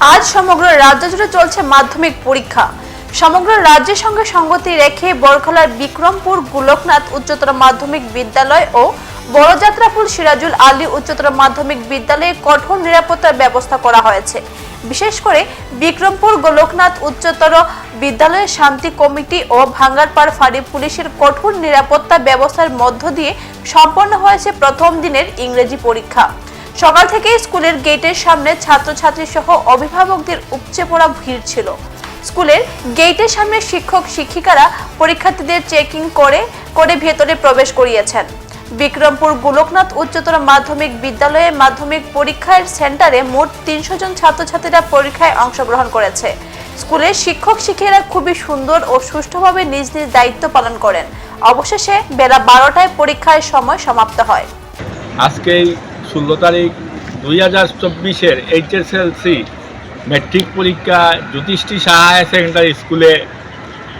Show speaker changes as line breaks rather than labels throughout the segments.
আজ সমগ্র রাজ্য জুড়ে চলছে মাধ্যমিক পরীক্ষা। সমগ্র রাজ্যের সঙ্গে সঙ্গতি রেখে বরখলার বিক্রমপুর, গোলকনাথ উচ্চতর মাধ্যমিক বিদ্যালয় ও বড়যাত্রাপুর সিরাজুল আলী উচ্চতর মাধ্যমিক বিদ্যালয়ে কঠোর নিরাপত্তার ব্যবস্থা করা হয়েছে। বিশেষ করে বিক্রমপুর, গোলকনাথ উচ্চতর বিদ্যালয়ে শান্তি কমিটি ও ভাঙ্গারপাড় ফাঁড়ি পুলিশের কঠোর নিরাপত্তা ব্যবস্থার মধ্য দিয়ে সম্পন্ন হয়েছে প্রথম দিনের ইংরেজি পরীক্ষা। সকাল থেকে স্কুলের গেটের সামনে ছাত্রছাত্রী সহ অভিভাবকদের উপচে পড়া ভিড় ছিল। স্কুলের গেটের সামনে শিক্ষক, শিক্ষিকারা পরীক্ষার্থীদের চেকিং করে করে ভেতরে প্রবেশ করিয়েছেন। বিক্রমপুর গোলকনাথ উচ্চতর মাধ্যমিক বিদ্যালয়ে মাধ্যমিক পরীক্ষার সেন্টারে মোট তিনশো জন ছাত্রছাত্রীরা পরীক্ষায় অংশগ্রহণ করেছে। স্কুলের শিক্ষক, শিক্ষিকারা খুবই সুন্দর ও সুষ্ঠুভাবে নিজ নিজ দায়িত্ব পালন করেন। অবশেষে বেলা বারোটায় পরীক্ষার সময় সমাপ্ত হয়।
আজকে ষোলো তারিখ দুই হাজার চব্বিশের এইচএসএলসি ম্যাট্রিক পরীক্ষা জ্যোতিষ্ঠী সাহা হায়ার সেকেন্ডারি স্কুলে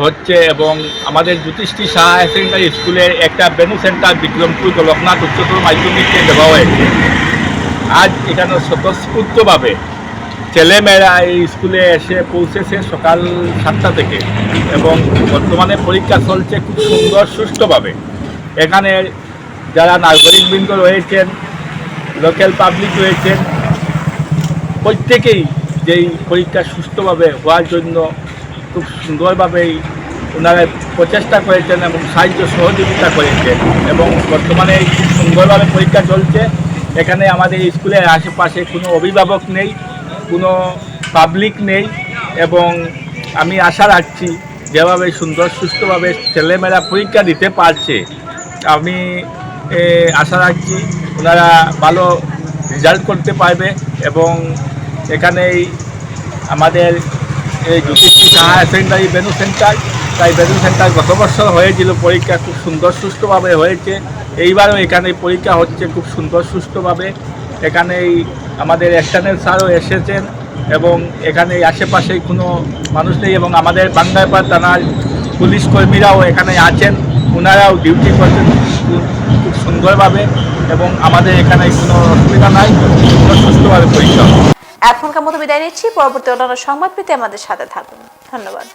হচ্ছে এবং আমাদের জ্যোতিষ্ঠী সাহা হায়ার সেকেন্ডারি স্কুলের একটা বেনু সেন্টার বিক্রমপুর গোলকনাথ উচ্চতর মাধ্যমিককে দেওয়া হয়েছে। আজ এখানে স্বতঃস্ফূর্তভাবে ছেলেমেয়েরা এই স্কুলে এসে পৌঁছেছে সকাল সাতটা থেকে এবং বর্তমানে পরীক্ষা চলছে খুব সুন্দর, সুষ্ঠুভাবে। এখানে যারা নাগরিকবৃন্দ রয়েছেন লোকাল পাবলিক রয়েছেন প্রত্যেকেই যেই পরীক্ষা সুস্থভাবে হওয়ার জন্য খুব সুন্দরভাবেই ওনারা প্রচেষ্টা করেছেন এবং সাহায্য সহযোগিতা করেছেন এবং বর্তমানে খুব সুন্দরভাবে পরীক্ষা চলছে। এখানে আমাদের স্কুলের আশেপাশে কোনো অভিভাবক নেই, কোনো পাবলিক নেই এবং আমি আশা রাখছি যেভাবে সুন্দর সুস্থভাবে ছেলেমেয়েরা পরীক্ষা দিতে পারছে, আমি আশা রাখছি ওনারা ভালো রেজাল্ট করতে পারবে এবং এখানেই আমাদের এই জ্যোতিষী সাহা সেকেন্ডারি বেনু সেন্টার, তাই বেনু সেন্টার গত বছর হয়েছিল, পরীক্ষা খুব সুন্দর সুষ্ঠুভাবে হয়েছে। এইবারও এখানে পরীক্ষা হচ্ছে খুব সুন্দর সুষ্ঠুভাবে। এখানেই আমাদের এক্সটার্নাল স্যারও এসেছেন এবং এখানে আশেপাশে কোনো মানুষ নেই এবং আমাদের বাংলাপাড় থানার পুলিশ কর্মীরাও এখানে আছেন। ওনারাও ডিউটি করছেন। খুব সুন্দরভাবে এবং আমাদের এখানে কোনো অসুবিধা নাই সুস্থভাবে পরীক্ষা
এখনকার মতো বিদায় নিচ্ছি, পরবর্তী অন্যান্য সংবাদ পেতে আমাদের সাথে থাকুন। ধন্যবাদ।